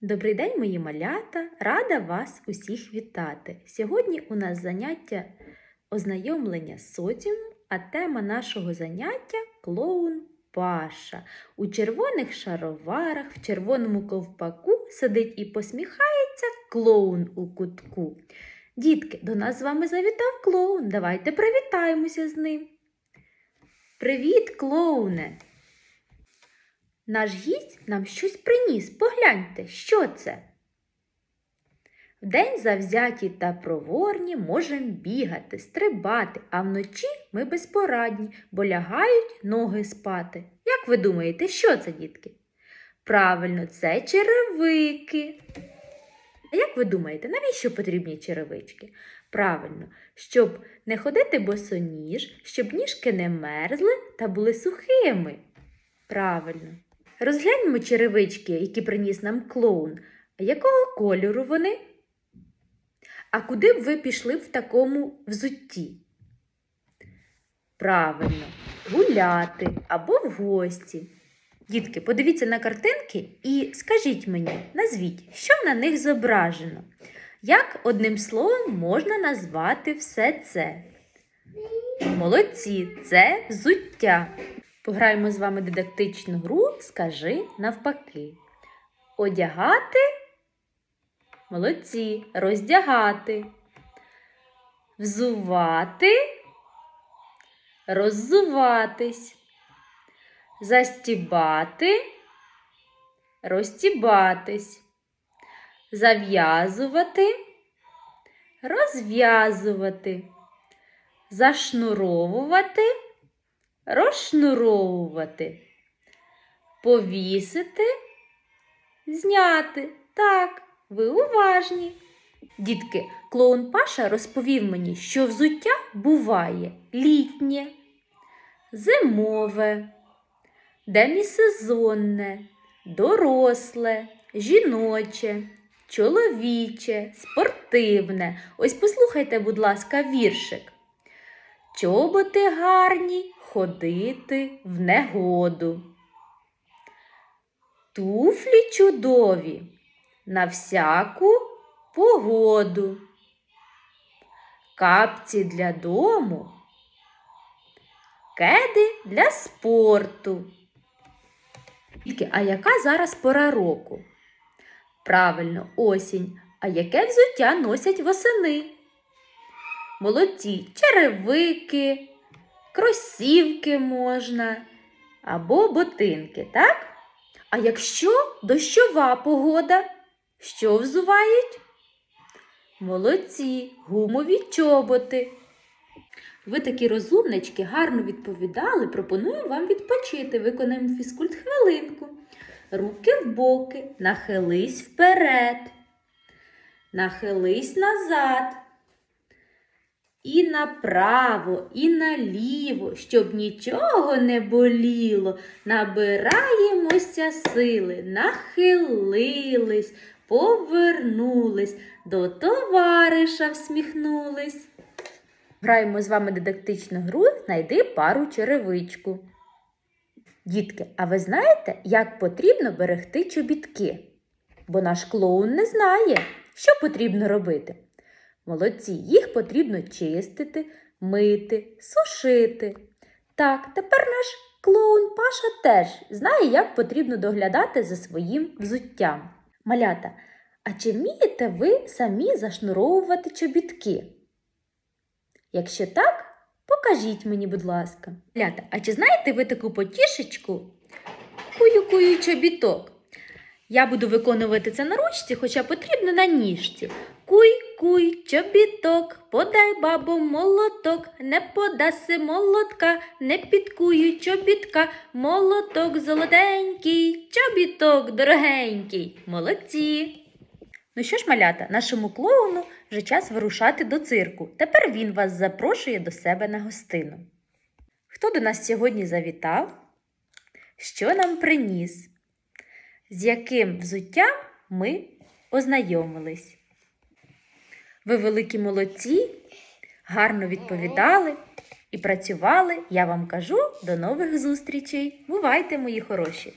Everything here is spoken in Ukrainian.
Добрий день, мої малята! Рада вас усіх вітати. Сьогодні у нас заняття ознайомлення з соціумом, а тема нашого заняття клоун Паша. У червоних шароварах, в червоному ковпаку сидить і посміхається клоун у кутку. Дітки, до нас з вами завітав клоун. Давайте привітаємося з ним. Привіт, клоуне! Наш гість нам щось приніс. Погляньте, що це? Вдень завзяті та проворні можем бігати, стрибати, а вночі ми безпорадні, бо лягають ноги спати. Як ви думаєте, що це, дітки? Правильно, це черевики. А як ви думаєте, навіщо потрібні черевички? Правильно, щоб не ходити босоніж, щоб ніжки не мерзли та були сухими. Правильно. Розгляньмо черевички, які приніс нам клоун. Якого кольору вони? А куди б ви пішли в такому взутті? Правильно, гуляти або в гості. Дітки, подивіться на картинки і скажіть мені, назвіть, що на них зображено. Як одним словом можна назвати все це? Молодці, це взуття. Пограємо з вами дидактичну гру Скажи навпаки. Одягати. Молодці. Роздягати. Взувати. Роззуватись. Застібати. Розтібатись. Зав'язувати. Розв'язувати. Зашнуровувати розшнуровувати, повісити, зняти. Так, ви уважні. Дітки, клоун Паша розповів мені, що взуття буває літнє, зимове, демісезонне, доросле, жіноче, чоловіче, спортивне. Ось послухайте, будь ласка, віршик. Чоботи гарні ходити в негоду. Туфлі чудові на всяку погоду. Капці для дому, кеди для спорту. А яка зараз пора року? Правильно, осінь. А яке взуття носять восени? Молодці черевики, кросівки можна або ботинки, так? А якщо дощова погода, що взувають? Молодці, гумові чоботи. Ви такі розумнички гарно відповідали. Пропоную вам відпочити. Виконаємо фізкульт хвилинку. Руки в боки, нахились вперед, нахились назад. І направо, і наліво, щоб нічого не боліло. Набираємося сили, нахилились, повернулись, до товариша всміхнулись. Граємо з вами дидактичну гру Знайди пару черевичку. Дітки, а ви знаєте, як потрібно берегти чобітки? Бо наш клоун не знає, що потрібно робити. Молодці, їх потрібно чистити, мити, сушити. Так, тепер наш клоун Паша теж знає, як потрібно доглядати за своїм взуттям. Малята, а чи вмієте ви самі зашнуровувати чобітки? Якщо так, покажіть мені, будь ласка. Малята, а чи знаєте ви таку потішечку? Кую-кую чобіток. Я буду виконувати це на ручці, хоча потрібно на ніжці. Куй, куй, чобіток, подай бабу молоток, не подаси молотка, не підкую чобітка, молоток золотенький, чобіток дорогенький. Молодці. Ну що ж, малята, нашому клоуну вже час вирушати до цирку. Тепер він вас запрошує до себе на гостину. Хто до нас сьогодні завітав? Що нам приніс? З яким взуттям ми ознайомились? Ви великі молодці, гарно відповідали і працювали. Я вам кажу до нових зустрічей. Бувайте, мої хороші!